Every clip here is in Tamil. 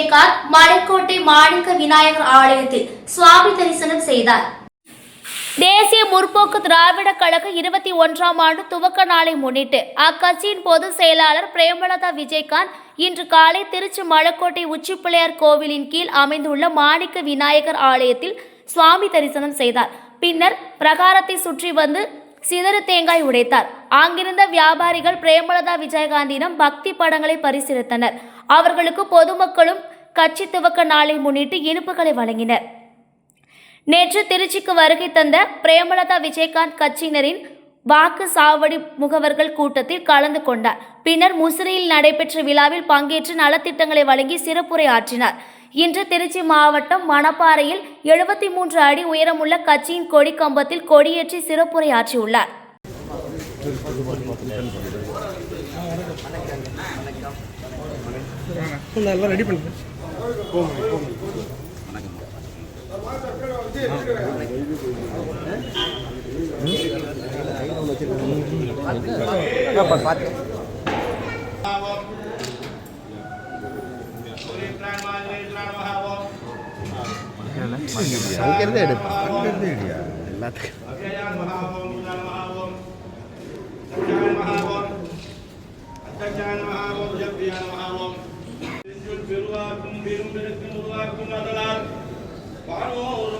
விஜயகாந்த் மலைக்கோட்டை மாணிக்க விநாயகர் ஆலயத்தில் சுவாமி தரிசனம் செய்தார். தேசிய முற்போக்கு திராவிட கழக இருபத்தி ஒன்றாம் ஆண்டு துவக்க நாளை முன்னிட்டு அக்கட்சியின் பொதுச் செயலாளர் பிரேமலதா விஜயகாந்த் இன்று காலை திருச்சி மலக்கோட்டை உச்சிப்பிள்ளையார் கோவிலின் கீழ் அமைந்துள்ள மாணிக்க விநாயகர் ஆலயத்தில் சுவாமி தரிசனம் செய்தார். பின்னர் பிரகாரத்தை சுற்றி வந்து சிதறு தேங்காய் உடைத்தார். அங்கிருந்த வியாபாரிகள் பிரேமலதா விஜயகாந்திடம் பக்தி படங்களை பரிசீலித்தனர். அவர்களுக்கு பொதுமக்களும் கட்சி துவக்க நாளை முன்னிட்டு இனிப்புகளை வழங்கினர் நேற்று திருச்சிக்கு வருகை தந்த பிரேமலதா விஜயகாந்த் கட்சியினரின் வாக்கு சாவடி முகவர்கள் கூட்டத்தில் கலந்து கொண்டார். பின்னர் முசிறியில் நடைபெற்ற விழாவில் பங்கேற்று நலத்திட்டங்களை வழங்கி சிறப்புரை ஆற்றினார் இன்று திருச்சி மாவட்டம் மணப்பாறையில் எழுபத்தி மூன்று அடி உயரமுள்ள கட்சியின் கொடி கம்பத்தில் கொடியேற்றி சிறப்புரை ஆற்றியுள்ளார் நல்லா ரெடி பண்ணுங்க அங்கிருந்து எடு அங்கிருந்து எடுயா எல்லாத்துக்கும்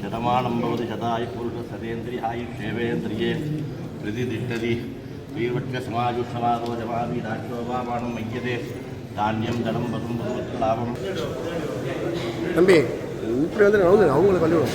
शतमानं भवति शतायुः पुरुषः सतेन्द्रिय आयुष्येवेन्द्रिये प्रतिष्ठति श्रीवक्षसमायुष्समारोजमावीराष्ट्रोपाणं मह्यते धान्यं धनं वधुं भगवत्लाभम् தம்பி இப்படி வந்து அவங்க அவங்களுக்கு வழி விடும்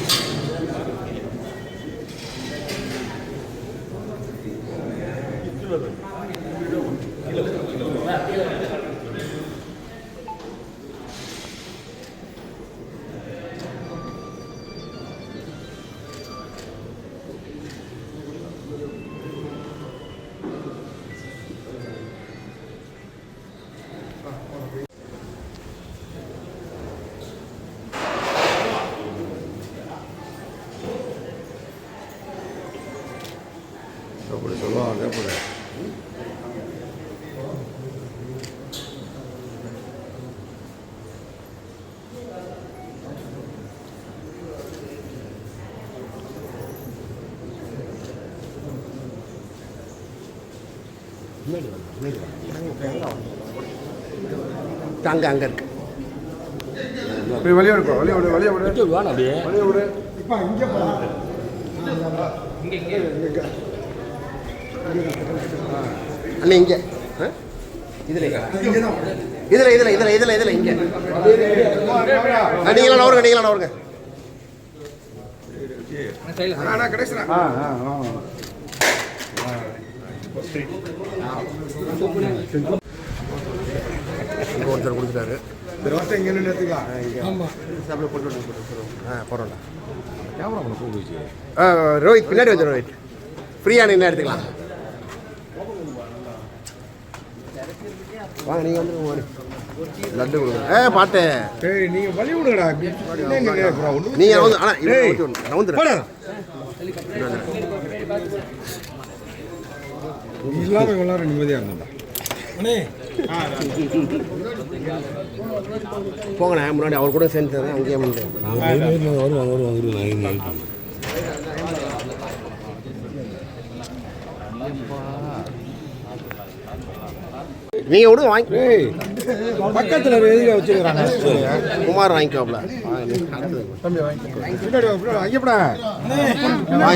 அப்படி சொல்லுவாங்க அப்படி அங்க அங்க இருக்கு போய் வழியா விடுப்பா வழியா விடு வழியா விடு வழியா விடு இப்போ இங்கே போகலாம் இங்கே இங்கே இங்கே அண்ணே இங்க? இதுல இதுல இதுல இதுல இதுல இதுல இங்க. ஆ, நீங்களா நவருங்க நீங்களா நவருங்க. ஒருத்தர் கொடுத்துட்டாரு. இந்த ரோட்டை இங்கே நின்று எடுத்துக்கலாம் ஆமாம் அப்படியே போட்டு விடுங்க, போட்டு விடுங்க. ஆ போறோம்டா ஆ ரோஹித் பின்னாடி வந்து ரோஹித் ஃப்ரீயா நின்று எடுத்துக்கலாம் வாங்க நீங்க வந்து. லட்டு கொடுங்க ஏ பாட்டு சரி நீங்கள் வழி விடுங்கடா என்ன இங்கே அப்புறம் ஒன்று நீங்க வந்து ஆனா இது ஏய். ஊத்தி விடணும். நான் வந்துடுறேன். இல்லாமல் இவ்வளோ நிம்மதியாக அண்ணே போங்கண்ணே முன்னாடி அவர் கூட சேர்ந்து அங்கேயே வந்து நீங்க விடுங்க வாங்கி பக்கத்தில் எதுக்கு வச்சுக்கிறாங்க குமார் வாங்கிக்கோப்ல. தம்பி வாங்கி பின்னாடி வா, பின்னாடி வா, அங்கே போடா வாங்கி